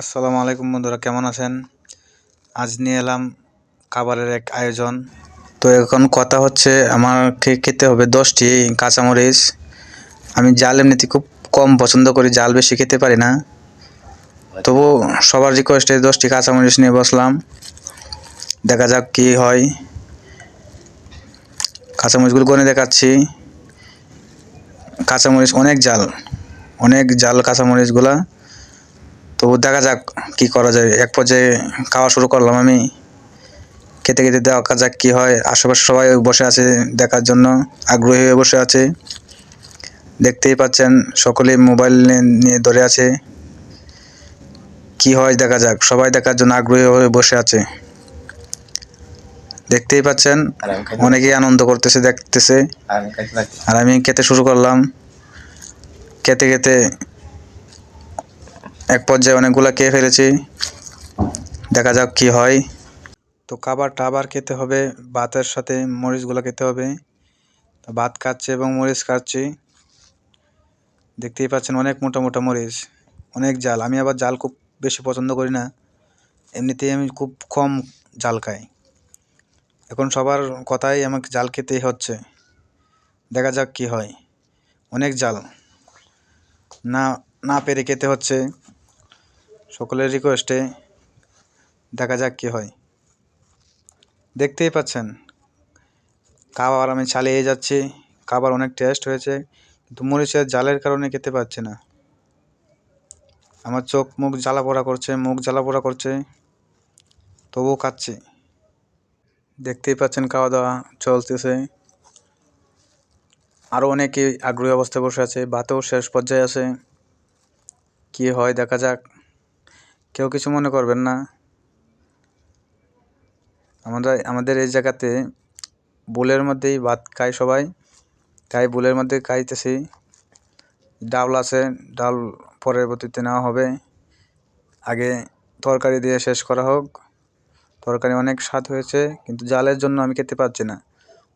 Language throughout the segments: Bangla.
আসসালামু আলাইকুম বন্ধুরা, কেমন আছেন? আজ নিয়ে এলাম খাবারের এক আয়োজন। তো এখন কথা হচ্ছে আমাকে খেতে হবে দশটি কাঁচামরিচ। আমি জাল এমনিতে খুব কম পছন্দ করি, জাল বেশি খেতে পারি না। তবু সবার রিকোয়েস্টে দশটি কাঁচামরিচ নিয়ে বসলাম। দেখা যাক কি হয়। কাঁচামরিচগুলো গনে দেখাচ্ছি। কাঁচামরিচ অনেক জাল অনেক জাল কাঁচামরিচগুলা। তো দেখা যাক কি করা যায়। এক পর্যায়ে খাওয়া শুরু করলাম আমি। খেতে খেতে দেখা যাক কি হয়। আশেপাশে সবাই বসে আছে দেখার জন্য। আগ্রহী হয়ে বসে আছে। দেখতেই পাচ্ছেন সকলে মোবাইল নিয়ে ধরে আছে। কি হয় দেখা যাক। সবাই দেখার জন্য আগ্রহী হয়ে বসে আছে। দেখতেই পাচ্ছেন অনেকেই আনন্দ করতেছে দেখতেছে। আর আমি খেতে শুরু করলাম। খেতে খেতে এক পর্যায়ে অনেকগুলো খেয়ে ফেলেছি। দেখা যাক কি হয়। তো খাবারটা টাবার খেতে হবে, ভাতের সাথে মরিচগুলো খেতে হবে। ভাত খাচ্ছি এবং মরিচ খাচ্ছি। দেখতেই পাচ্ছেন অনেক মোটা মোটা মরিচ, অনেক জাল। আমি আবার জাল খুব বেশি পছন্দ করি না। এমনিতেই আমি খুব কম জাল খাই। এখন সবার কথাই আমাকে জাল খেতেই হচ্ছে। দেখা যাক কি হয়। অনেক জাল। না না পেরে খেতে হচ্ছে। সকলের রিকোয়েস্টে দেখা যাক কি হয়। দেখতেই পাচ্ছেন খাবার আমি চালিয়ে যাচ্ছি। খাবার অনেক টেস্ট হয়েছে, কিন্তু মরিচের জালের কারণে খেতে পাচ্ছি না। আমার চোখ মুখ জ্বালা পোড়া করছে, মুখ জ্বালা পোড়া করছে। তবুও খাচ্ছি। দেখতেই পাচ্ছেন খাওয়া দাওয়া চলতেছে। আরও অনেকে আগ্রহী অবস্থায় বসে আছে, ভাতেও শেষ পর্যায়ে আছে। কি হয় দেখা যাক। কেউ কিছু মনে করবেন না। আমরা আমাদের এই জায়গাতে বুলের মধ্যেই ভাত খাই সবাই। তাই বুলের মধ্যে খাইতেছি। ডাল আছে, ডাল পরবর্তীতে নেওয়া হবে। আগে তরকারি দিয়ে শেষ করা হোক। তরকারি অনেক স্বাদ হয়েছে, কিন্তু জালের জন্য আমি খেতে পারছি না।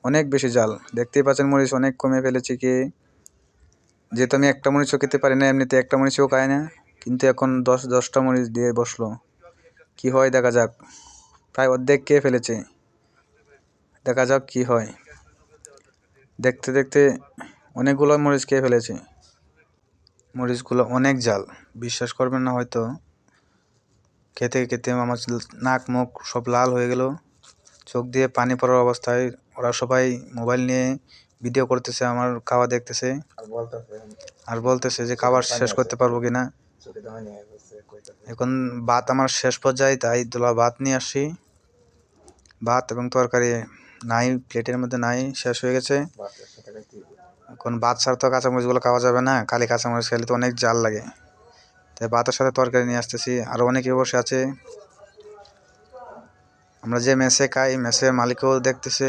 অনেক বেশি জাল। দেখতেই পাচ্ছেন মরিচ অনেক কমে ফেলেছি কি? যেহেতু আমি একটা মরিচও খেতে পারি না, এমনিতে একটা মরিচও খাই না। কিন্তু এখন দশ, দশটা মরিচ দিয়ে বসল। কি হয় দেখা যাক। প্রায় অর্ধেক খেয়ে ফেলেছে। দেখা যাক কি হয়। দেখতে দেখতে অনেকগুলো মরিচ খেয়ে ফেলেছে। মরিচগুলো অনেক জাল। বিশ্বাস করবেন না হয়তো। খেতে খেতে আমার নাক, মুখ সব লাল হয়ে গেল। চোখ দিয়ে পানি পড়ার অবস্থায় ওরা সবাই মোবাইল নিয়ে ভিডিও করতেছে, আমার খাওয়া দেখতেছে। আর বলতেছে যে খাবার শেষ করতে পারব কিনা। এখন ভাত আমার শেষ পর্যায়ে তাই দোলা ভাত নিয়ে আসি। ভাত এবং তরকারি নাই প্লেটের মধ্যে নাই শেষ হয়ে গেছে। এখন ভাত ছাড়া তো কাঁচামরিচগুলো খাওয়া যাবে না খালি কাঁচামরিচ খেলে তো অনেক জাল লাগে। তাই ভাতের সাথে তরকারি নিয়ে আসতেছি আরও অনেকে বসে আছে। আমরা যে মেসে খাই মেসের মালিকও দেখতেছে।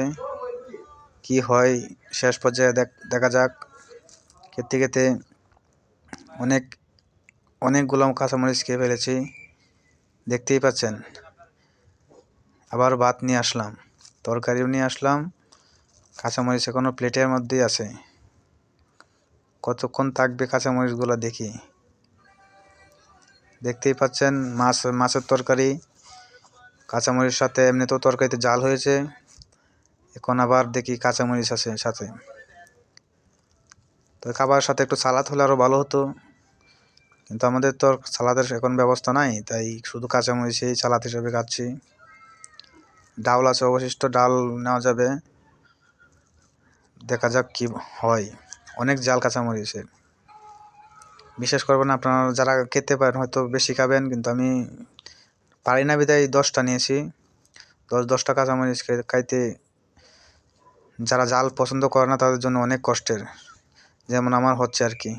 কি হয় শেষ পর্যায়ে দেখা যাক। খেতে খেতে অনেক অনেকগুলো কাঁচামরিচ খেয়ে ফেলেছি। দেখতেই পাচ্ছেন। আবার ভাত নিয়ে আসলাম, তরকারিও নিয়ে আসলাম, কাঁচামরিচ এখনও প্লেটের মধ্যেই আছে। কতক্ষণ থাকবে কাঁচামরিচগুলো দেখি। দেখতেই পাচ্ছেন মাছ, মাছের তরকারি কাঁচামরিচ সাথে এমনিতেও তরকারিতে জাল হয়েছে। এখন আবার দেখি কাঁচামরিচ আছে সাথে। তো খাবার সাথে একটু সালাদ হলে আরও ভালো হতো। কিন্তু আমাদের তো সালাদের এখন ব্যবস্থা নাই, তাই শুধু কাঁচামরিচেই সালাদ হিসেবে খাচ্ছি। ডাল আছে অবশিষ্ট, ডাল নেওয়া যাবে। দেখা যাক কি হয়। অনেক জাল কাঁচামরিচের বিশ্বাস করবেন আপনারা যারা খেতে পারেন, হয়তো বেশি খাবেন, কিন্তু আমি পারি না বিদায় দশটা নিয়েছি। দশ, দশটা কাঁচামরিচ খাইতে যারা জাল পছন্দ করে না, তাদের জন্য অনেক কষ্টের। যেমন আমার হচ্ছে আর কি।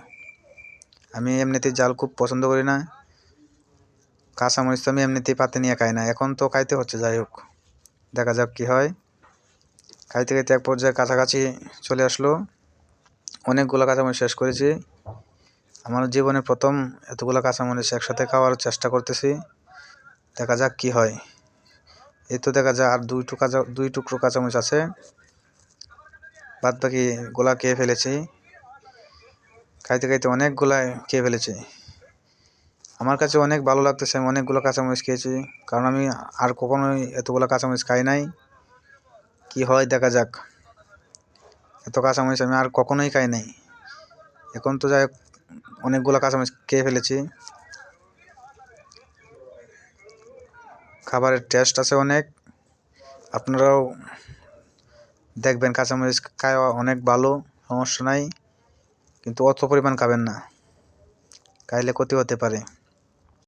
আমি এমনিতেই জাল খুব পছন্দ করি না। কাঁচামরিচ তো আমি এমনিতেই পাতে নিয়ে খাই না। এখন তো খাইতে হচ্ছে, যাই হোক। দেখা যাক কী হয়। খাইতে খাইতে এক পর্যায়ে কাছাকাছি চলে আসলো। অনেকগুলো কাঁচামরিচ শেষ করেছি। আমার জীবনে প্রথম এতগুলো কাঁচামরিচ একসাথে খাওয়ার চেষ্টা করতেছি। দেখা যাক কি হয়। এই তো দেখা যায় আর দুই টুকরা দুই টুকরো কাঁচামরিচ আছে। বাদ বাকি গোলা খেয়ে ফেলেছি। খাইতে খাইতে অনেকগুলা খেয়ে ফেলেছি। আমার কাছে অনেক ভালো লাগতেছে, আমি অনেকগুলো কাঁচামরিচ খেয়েছি। কারণ আমি আর কখনোই এতগুলো কাঁচামরিচ খাই নাই। কি হয় দেখা যাক। এত কাঁচামরিচ আমি আর কখনোই খাই নাই। এখন তো যাই অনেকগুলো কাঁচামরিচ খেয়ে ফেলেছি। খাবারের টেস্ট আছে অনেক। আপনারাও দেখবেন কাঁচামরিচ খাওয়া অনেক ভালো, সমস্যা নাই। কিন্তু অত পরিমাণ খাবেন না। খাইলে ক্ষতি হতে পারে।